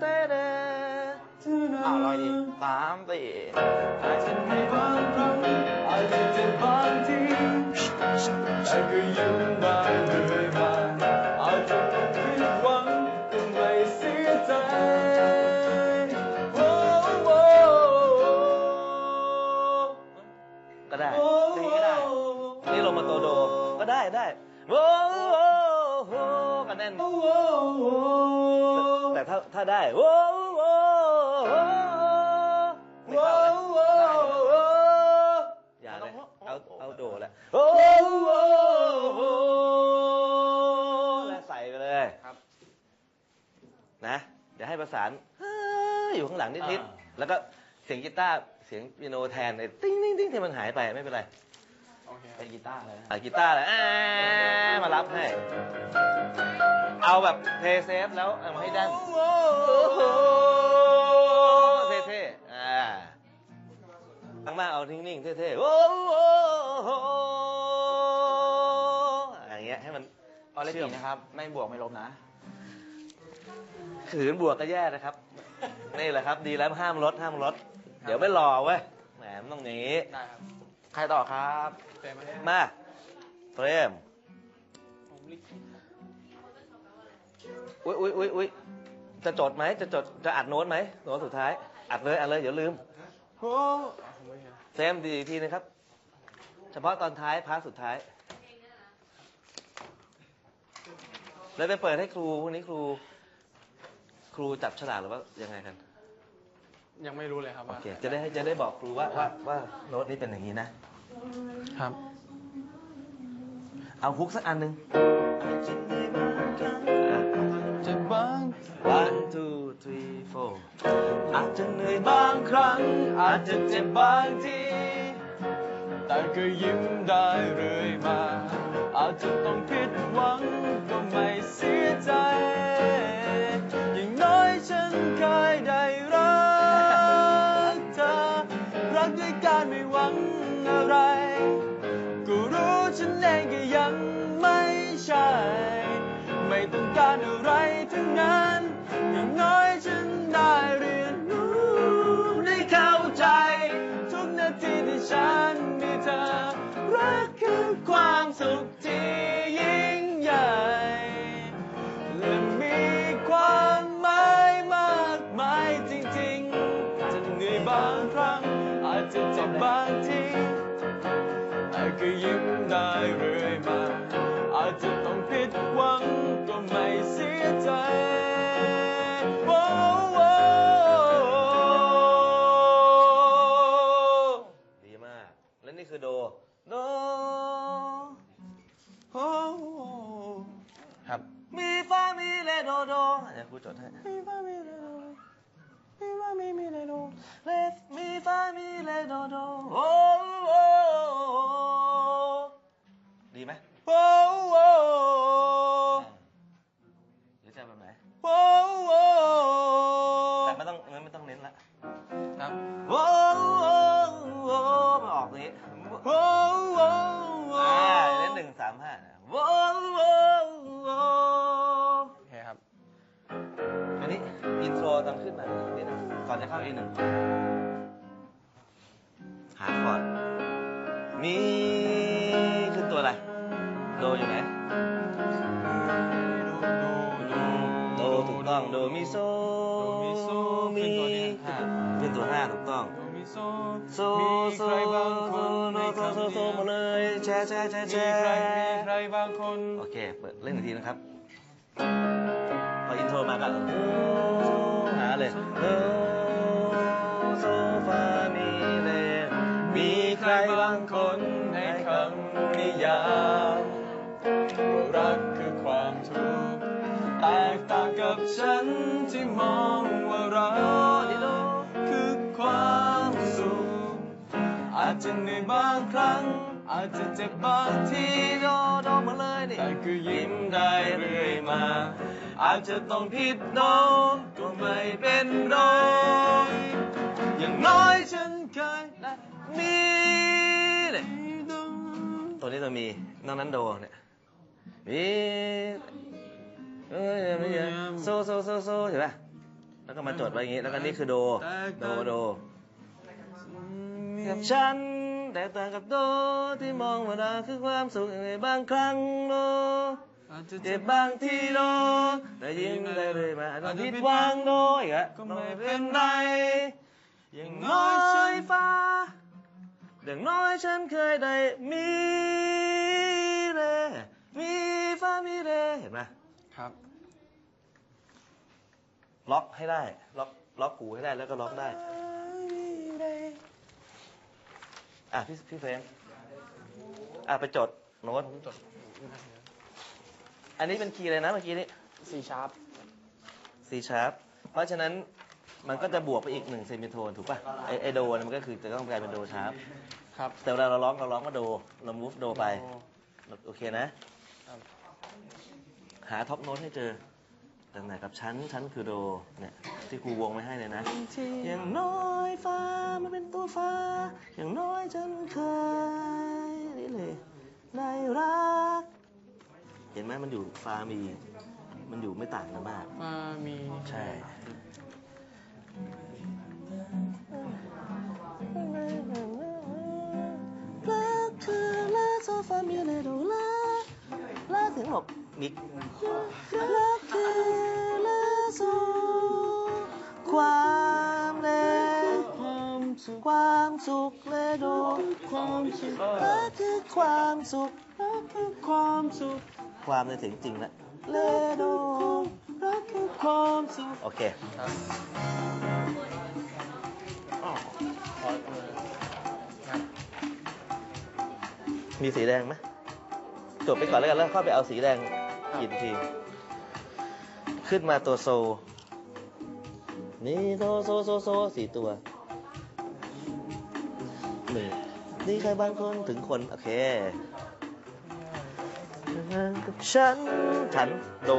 เต้เด้อ้าวลอยดีสามสี่อาจจะมีบางครั้งอาจจะเจ็บบางทีแต่ก็ยิ้มได้เรื่อยมาาถ้าได้โอ้โหไม่โอ้เข้าเลยโอ้อย่าเลยเอาเอาโดแหละโอ้โหแล้วใส่ไปเลยครับนะ เดี๋ยวให้ประสานอยู่ข้างหลังนิดๆแล้วก็เสียงกีตาร์เสียงเปียโนแทนไอ้ติ้งติ้งติ้งที่มันหายไปไม่เป็นไรโอเคเป็นกีตาร์เลยอะกีตาร์เลยมารับให้ เอาแบบเพลย์เซฟแล้วเอามาให้ดันเท่ๆอ่าข้างล่างเอานิ่งๆเท่ๆโอ้โหอย่างเงี้ยให้มันเอาเลขเชื่อมกี่นะครับ ไม่บวกไม่ลบนะขืนบวกก็แย่นะครับ นี่แหละครับดีแล้วห้ามลดห้ามลด เดี๋ยวไม่รอเว้ยแหมมันต้องอย่างนี้ได้ครับ ใครต่อครับเต็มไหมมาเฟรม อุ้ยอุ้ยอุ้ยอุ้ยจะจดไหมจะจดจะอัดโน้ตไหมโน้ตสุดท้าย อัดเลยอัดเลยเดี๋ยวลืมโอ้เฟรมดีอีกทีนะครับ เฉพาะตอนท้ายพาร์ทสุดท้าย แล้วไปเปิดให้ครูพวกนี้ครู ครูจับฉลากหรือว่ายังไงกัน ยังไม่รู้เลยครับโอว่าเคจะได้ให้จะได้บอกครูว่าว่าว่าโน้ตนี้เป็นอย่างนี้นะ ครับ เอาฮุกสักอันหนึ่งจะ จจะเหนื่อยบางครั้ง อาจจะเจ็บบางที แต่ก็ยิ้มได้เรื่อยมา อาจจะต้องผิดหวังก็ไม่เสียใจ อย่างน้อยฉันเคยได้รักเธอ รักด้วยการไม่หวังอะไร ก็รู้ฉันเองก็ยังไม่ใช่ ไม่ต้องการอะไรทั้งนั้น บางครั้ง อาจจะเจ็บบางทีแต่ก็ยิ้มได้เรื่อยมา อาจจะต้องผิดหวังก็ไม่เสียใจโอ้โอ้ดีมาก แล้วนี่คือโด โดโอ้ครับ มีฟามีเลโดโดเดี๋ยวครูจดให้ มีฟ้ามีเลโดมีฟ้ามีมีเลโดเล ดโดโอโอดีไหมโอ้โอ้หรือจะแบบไหนโอ้โอแต่ไม่ต้องไม่ต้องเน้นละครับโอ้โอโอมาออกนี้โอ้โอ้อ่าเน้นหนึ่งสามห้าโอ้โอโอเคครับอันนี้อินโทรตอนขึ้นมานิดนึก่อนจะเข้า A1 มีขึ้นตัวอะไร โดอยู่ไหน โดถูกต้อง โดมิโซโดมิโซขึ้นตัวที่ห้าขึ้นตัวห้าถูกต้องโดมิโซโซมีโซใครบางคนโนในโซคำโซนี้โซมาเลยแชร์แชร์แชร์แชมีร์ใครมีใครบางคนโอเค เปิดเล่นอีกทีนะครับ พออินโทรมาก็โอ้หาเลย คนให้คำนิยามว่ารักคือความทุกข์แตกต่างกับฉันที่มองว่ารักคือความสุขอาจจะเหนื่อยบางครั้ง อาจจะเจ็บบางทีโดโดมาเลยนี่แต่ก็ยิ้มได้เรื่อยมา อาจจะต้องผิดน้ตก็ไม่เป็นไรอย่างน้อยฉันเคยได้มี ตัวนี้ตัวมีนอกนั้นโดเนี่ยมีเอ้ยไม่เยอะโซโซโซโซเห็นปะแล้วก็มาจดไว้อย่างงี้ แล้วก็นี่คือโด โดโดมีกับฉันแตกต่างกับโดที่มองว่าเราคือความสุขในบางครั้งโดอาจจะเจ็บบางทีโดแต่ยิ้มได้เลยมาอาจจะผิดหวังโดอีกอะก็ไม่ไม่เป็เป็นนไรไรออย่าย่างงน้น้ออยฉันยฟ้า อย่างน้อยฉันเคยได้มีเรมีฟ้ามีเรเห็นไหมครับ ล็อกให้ได้ ล็อกล็อกหูให้ได้แล้วก็ล็อกได้อะพี่พี่เฟรมอะไปจดโน้ตผมจด อันนี้เป็นคีย์เลยนะเมื่อกี้นี้ซีชาร์ป C sharp เพราะฉะนั้น มันก็จะบวกไปอีกหนึ่งเซมิโทนถูกป่ะไอไอโดเนี่ยมันก็คือจะต้องกลายเป็นโดชาร์ปครับ แต่เวลาเราร้องเราร้องว่าโดเรามูฟโดไปโอเคนะ ครับ หาท็อปโน้ตให้เจอตั้งแต่กับชั้นชั้นคือโดเนี่ยที่ครูวงไว้ให้เลยนะ อย่างน้อยฟ้ามันเป็นตัวฟ้า อย่างน้อยฉันเคยนี่เลยได้รัก เห็นไหมมันอยู่ฟ้ามี มันอยู่ไม่ต่างกันมาก มามี ใช่ มิกรักคือรักโซความเลความสุขความสุขเลโดความสุขรักคือความสุขรักคือความสุข ความในถึงจริงแล้วเลโดรักคือความสุข โอเคมีสีแดงไหมจบไปก่อนแล้วกันแล้วค่อยไปเอาสีแดง กินที ขึ้นมาตัวโซ นี่โซโซโซโซสี่ตัวหนึ่งนี่ใครบางคนถึงคน โอเคกับฉัน ฉันโด